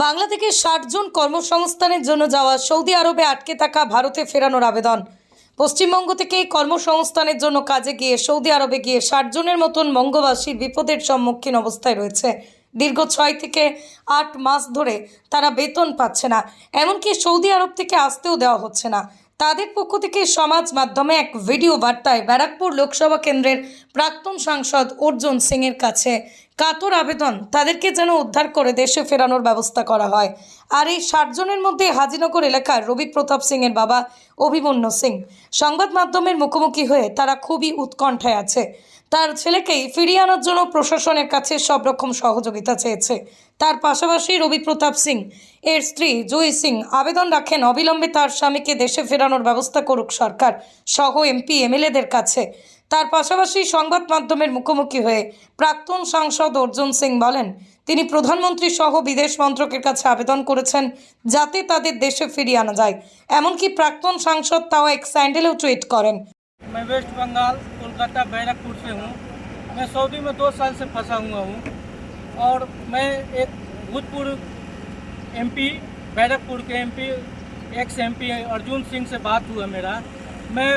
বাংলা থেকে ষাট জন কর্মসংস্থানের জন্য যাওয়া সৌদি আরবে আটকে থাকা ভারতে ফেরানোর আবেদন। পশ্চিমবঙ্গ থেকে কর্মসংস্থানের জন্য কাজে গিয়ে সৌদি আরবে গিয়ে ষাট জনের মতন বঙ্গবাসী বিপদের সম্মুখীন অবস্থায় রয়েছে। দীর্ঘ ছয় থেকে আট মাস ধরে তারা বেতন পাচ্ছে না। এমনকি সৌদি আরব থেকে আসতেও দেওয়া হচ্ছে না। তাদের পক্ষ থেকে সমাজ মাধ্যমে এক ভিডিও বার্তায় ব্যারাকপুর লোকসভা কেন্দ্রের প্রাক্তন সাংসদ অর্জুন সিংয়ের কাছে কাতর আবেদন, তাদেরকে যেন উদ্ধার করে দেশে ফেরানোর ব্যবস্থা করা হয়। আর এই ষাটজনের মধ্যে হাজিনগর এলাকার রবি প্রতাপ সিংয়ের বাবা অভিমন্যু সিং। সংবাদ মাধ্যমের মুখোমুখি হয়ে তারা খুবই উৎকণ্ঠায় আছে। তার ছেলেকেই ফিরিয়ে আনার জন্য প্রশাসনের কাছে সব রকম সহযোগিতা চেয়েছে। তার পাশাপাশি রবি প্রতাপ সিং এর স্ত্রী জুই সিং আবেদন রাখেন অবিলম্বে তার স্বামীকে দেশে ফেরানোর ব্যবস্থা করুক সরকার সহ এমপি এমএলএদের কাছে তার পাশাপাশি সংবাদ মাধ্যমের মুখোমুখি হয়ে প্রাক্তন সাংসদ অর্জুন সিং বলেন তিনি প্রধানমন্ত্রী সহ বিদেশ মন্ত্রকের কাছে আবেদন করেছেন যাতে তাদের দেশে ফিরিয়ে আনা যায় এমনকি প্রাক্তন সাংসদ তাও এক স্যান্ডেলেও টুইট করেন मैं वेस्ट बंगाल कोलकाता बैरकपुर से हूँ मैं सऊदी में दो साल से फंसा हुआ हूँ और मैं एक भूतपूर्व एमपी बैरकपुर के MP ex MP Arjun Singh से बात हुआ मेरा। मैं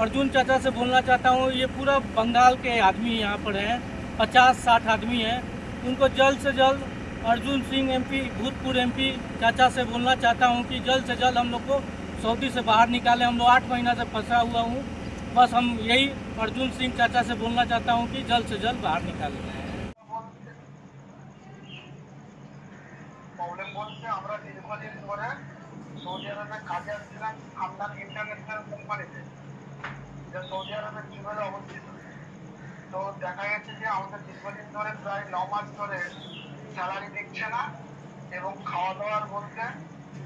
अर्जुन चाचा से बोलना चाहता हूँ, ये पूरा बंगाल के आदमी यहाँ पर हैं पचास साठ आदमी हैं। उनको जल्द से जल्द अर्जुन सिंह एमपी भूतपूर्व एमपी चाचा से बोलना चाहता हूँ कि जल्द से जल्द हम लोग को सऊदी से बाहर निकाले। हम लोग आठ महीना से फंसा हुआ हूँ। बस हम यही अर्जुन सिंह चाचा से बोलना चाहता हूँ कि जल्द से जल्द बाहर निकालें। প্রবলেম বলতে আমরা দীর্ঘদিন ধরে সৌদি আরবে কাজে আসছিলাম আমদান ইন্টারন্যাশনাল কোম্পানিতে যে সৌদি আরবে কীভাবে অবস্থিত? তো দেখা গেছে যে আমাদের দীর্ঘদিন ধরে প্রায় ন মাস ধরে স্যালারি দিচ্ছে না এবং খাওয়া দাওয়ার বলতে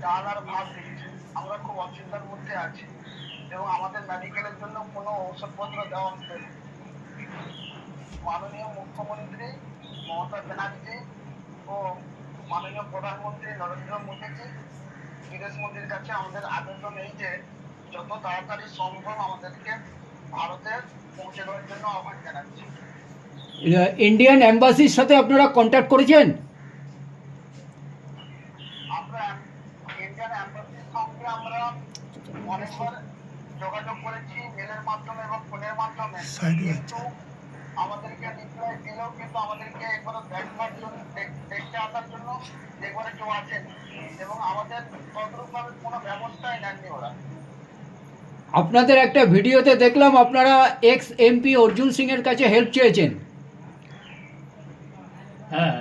ডাল আর ভাত দিচ্ছে। আমরা খুব অসুবিধার মধ্যে আছি এবং আমাদের মেডিকেলের জন্য কোনো ঔষধপত্র দেওয়া হচ্ছে না। মাননীয় মুখ্যমন্ত্রী মমতা ব্যানার্জি ও মাননীয় প্রধানমন্ত্রী নরেন্দ্র মোদীজি বিদেশ মন্ত্রীর কাছে আমাদের আবেদন এই যে যত তাড়াতাড়ি সম্ভব আমাদেরকে ভারতে পৌঁছে দেওয়ার জন্য আহ্বান জানাচ্ছি। ইন্ডিয়ান অ্যাম্বাসির সাথে আপনারা কন্ট্যাক্ট করেছেন? আমরা ইন্ডিয়ান অ্যাম্বাসির সঙ্গে আমরা অনেকবার যোগাযোগ করেছি মেলের মাধ্যমে এবং ফোনের মাধ্যমে। কিন্তু আমাদেরকে রিপ্লাই দিলেও কিন্তু আমাদেরকে একবার দেখবার জন্য দেখতে আসার জন্য একবারে কেউ আছেন। এবং আমাদের তদ্রূপভাবে কোনো ব্যবস্থাই নেননি ওরা। আপনাদের একটা ভিডিওতে দেখলাম আপনারা এক্স এমপি অর্জুন সিং এর কাছে হেল্প চেয়েছেন। হ্যাঁ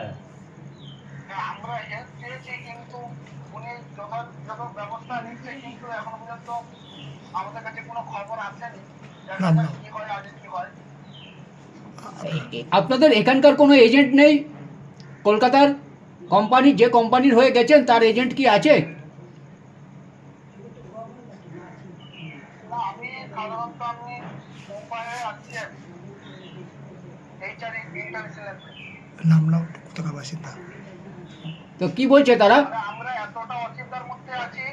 হ্যাঁ, আমরা হেল্প চেয়েছি কিন্তু উনি যথাযথ ব্যবস্থা নিচ্ছে কিন্তু এখন পর্যন্ত আমাদের কাছে কোনো খবর আসেনি। দেখা কি হয় আগে কি হয়। আপনাদের এখানকার কোনো এজেন্ট নেই? কলকাতার কোম্পানি যে কোম্পানির হয়ে গেছেন তার এজেন্ট কি আছে? কোথাকার বাসিন্দা তো। কি বলছে তারা? আমরা এতটা অসুবিধার মধ্যে আছি।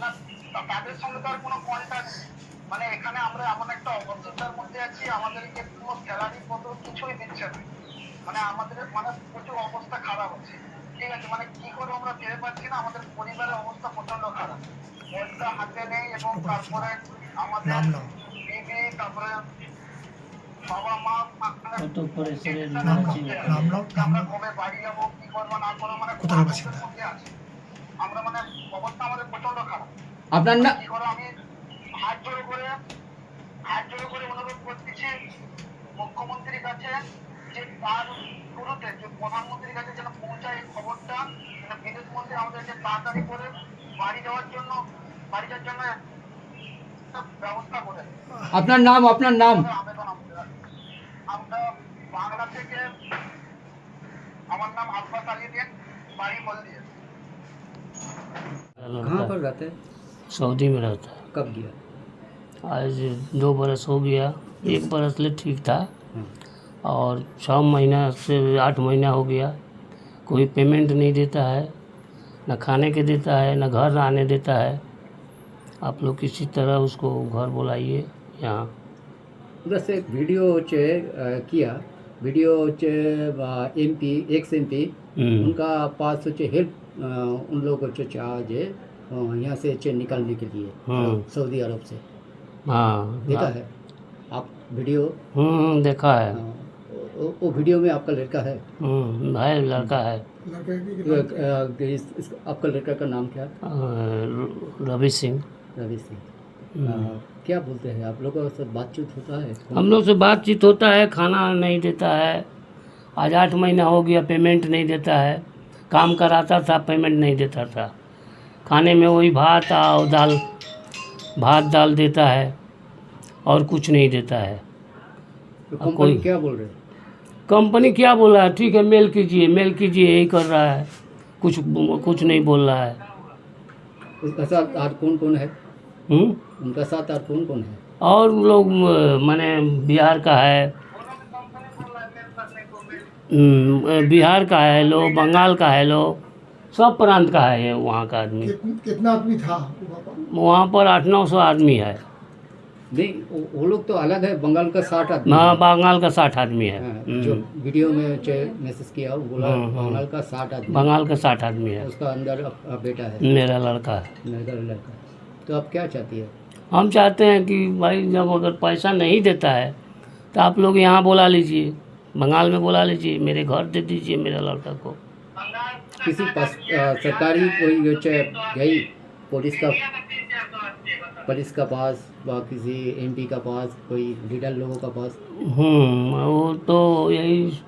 না তাদের সঙ্গে তো আর কোনো কন্ট্যাক্ট মানে এখানে আমরা এমন একটা অসুবিধার মধ্যে আছি আমাদেরকে কোনো স্যালারি পত্র কিছুই দিচ্ছে না। মানে আমাদের মানে প্রচুর অবস্থা খারাপ হচ্ছে ঠিক আছে মানে কি করে আমরা ভেবে পাচ্ছি না আমাদের পরিবারের অবস্থা প্রচণ্ড খারাপ। পয়সা হাতে নেই এবং তারপরে আমাদের বিবি তারপরে বাবা মা মানে কত আমরা কবে বাড়ি যাব কি করব না করব মানে? আমরা মানে অবস্থা আমাদের প্রচণ্ড খারাপ। আপনার না কি করে আমি হাত জোড়ো করে হাত জোড়ো করে অনুরোধ করতেছি মুখ্যমন্ত্রীর কাছে যে তার শুরুতে যে প্রধানমন্ত্রীর কাছে যেন পৌঁছায় এই খবরটা যেন বিদেশ মন্ত্রী আমাদেরকে তাড়াতাড়ি করে বাড়ি যাওয়ার জন্য বাড়ি যাওয়ার জন্য একটা ব্যবস্থা করে আপনার নাম আপনার নাম আবেদন আমাদের আছে। আমরা বাংলা থেকে আমার নাম আব্বাস আলী দিন বাড়ি বলদিয়া कहाँ पर रहते हैं? सऊदी में रहता है कब गया आज दो बरस हो गया एक बरस ले ठीक था। और छः महीना से आठ महीना हो गया कोई पेमेंट नहीं देता है न खाने के देता है न घर आने देता है। आप लोग किसी तरह उसको घर बुलाइए यहाँ। बस एक वीडियो चे किया वीडियो चे M P ex M P उनका पास सोचे हेल्प उन लोगों को चे आज यहाँ से चे निकालने के लिए हाँ। सऊदी अरब से। हाँ देखा है। आप वीडियो? हम्म देखा है। वो, वो वीडियो में आपका लड़का है? हम्म भाई लड़का है। आपका लड़का का नाम क्या? रवि सिंह। रवि सिंह। हम्म। क्या बोलते हैं? आप लोगों से बातचीत होता है? हम लोग से बातचीत होता है खाना नहीं देता है। आज आठ महीना हो गया पेमेंट नहीं देता है। काम कराता था पेमेंट नहीं देता था। खाने में वही भात और दाल। भात दाल देता है और कुछ नहीं देता है। तो कंपनी कोई- क्या बोल रहे हैं? कंपनी क्या बोल रहा है? ठीक है मेल कीजिए मेल कीजिए यही कर रहा है। कुछ कुछ नहीं बोल रहा है। उसका साथ और कौन कौन है? हम्म? उनका साथ और कौन कौन है? और लोग मैंने बिहार का है। हम्म, बिहार का है लो बंगाल का है लोग। सब प्रांत का है वहाँ का आदमी। कितना आदमी था वहाँ पर? आठ नौ सौ आदमी है। नहीं वो, लोग तो अलग है बंगाल का साठ आदमी हाँ बंगाल का साठ आदमी है। हाँ, जो हम्म, वीडियो में मैसेज किया बोला हम्म, हम्म। बंगाल का साठ आदमी बंगाल का साठ आदमी है। उसका अंदर बेटा है। मेरा लड़का है। मेरा लड़का। तो आप क्या चाहती है? हम चाहते हैं कि भाई जब अगर पैसा नहीं देता है तो आप लोग यहाँ बुला लीजिए। बंगाल में बुला लीजिए मेरे घर दे दीजिए मेरे लड़का को। किसी पास सरकारी कोई गई पुलिस का पुलिस का पास व किसी एमपी का पास कोई लीडर लोगों का पास? हम्म, वो तो यही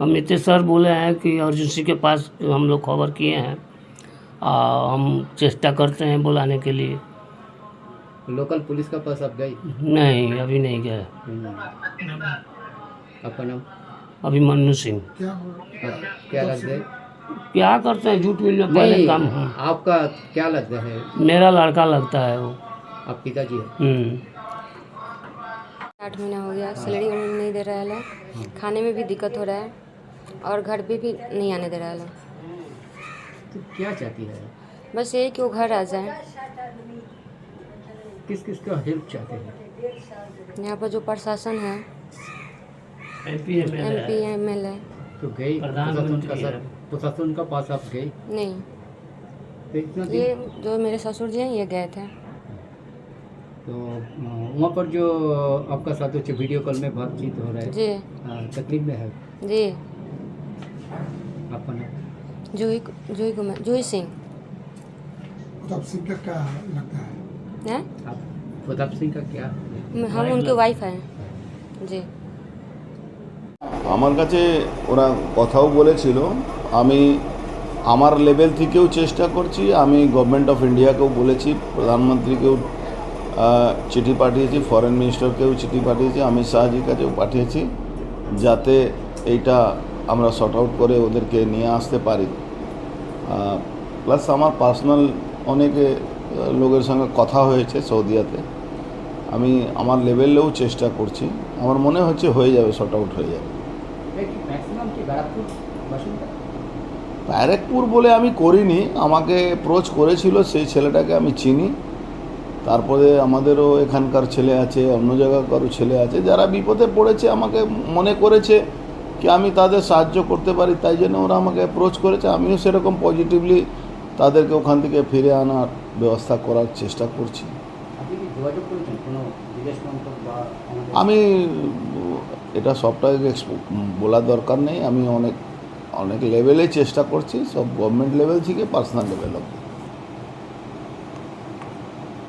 अमित सर बोले हैं कि अर्जुन सिंह के पास हम लोग खबर किए हैं। आ, हम चेष्टा करते हैं बुलाने के लिए। लोकल पुलिस का पास आप गई नहीं अभी नहीं गए। हम्म। आपका नाम? अभी मन्नू सिंह। क्या लगता है क्या करते हैं झूठ मिल में पहले काम? हम्म, आपका क्या लगता है? मेरा लड़का लगता है वो। आप पिताजी हम्म, आठ महीना हो गया सैलरी नहीं दे रहा है खाने में भी दिक्कत हो रहा है और घर पे भी नहीं आने दे रहा है तो क्या चाहती है? बस यही कि वो घर आ जाए। किस किस का हेल्प चाहते हैं? यहाँ पर जो प्रशासन है एम पी है। एम एल ए तो गई प्रधानमंत्री है। प्रशासन का पास आप गई नहीं तो इतना दिन ये जो मेरे ससुर जी हैं ये गए थे तो अ, वहाँ पर जो आपका साथ जो वीडियो कॉल में बातचीत हो रहा है जी अ, तकलीफ में है जी आपका नाम जूही जूही कुमार जूही सिंह तब सिंह का क्या लगता है हैं आप प्रताप सिंह का क्या हम उनके वाइफ हैं जी আমার কাছে ওরা কথাও বলেছিল আমি আমার লেভেল থেকেও চেষ্টা করছি, আমি গভর্নমেন্ট অফ ইন্ডিয়াকেও বলেছি, প্রধানমন্ত্রীকেও চিঠি পাঠিয়েছি ফরেন মিনিস্টারকেও চিঠি পাঠিয়েছি, অমিত শাহজির কাছেও পাঠিয়েছি, যাতে এইটা আমরা শর্ট আউট করে ওদেরকে নিয়ে আসতে পারি। প্লাস আমার পার্সোনাল অনেকে লোকের সঙ্গে কথা হয়েছে সৌদিয়াতে। আমি আমার লেভেলেও চেষ্টা করছি, আমার মনে হচ্ছে হয়ে যাবে শর্ট আউট হয়ে যাবে। ব্যারাকপুর বলে আমি করিনি আমাকে অ্যাপ্রোচ করেছিল সেই ছেলেটাকে আমি চিনি। তারপরে আমাদেরও এখানকার ছেলে আছে অন্য জায়গাকারও ছেলে আছে যারা বিপদে পড়েছে আমাকে মনে করেছে কি আমি তাদের সাহায্য করতে পারি তাই জন্য ওরা আমাকে অ্যাপ্রোচ করেছে। আমিও সেরকম পজিটিভলি তাদেরকে ওখান থেকে ফিরে আনার ব্যবস্থা করার চেষ্টা করছি। আমি এটা সবটাকে বলার দরকার নেই আমি অনেক অনেক লেভেলে চেষ্টা করছি সব গভর্নমেন্ট লেভেল থেকে পার্সোনাল লেভেল অব্দি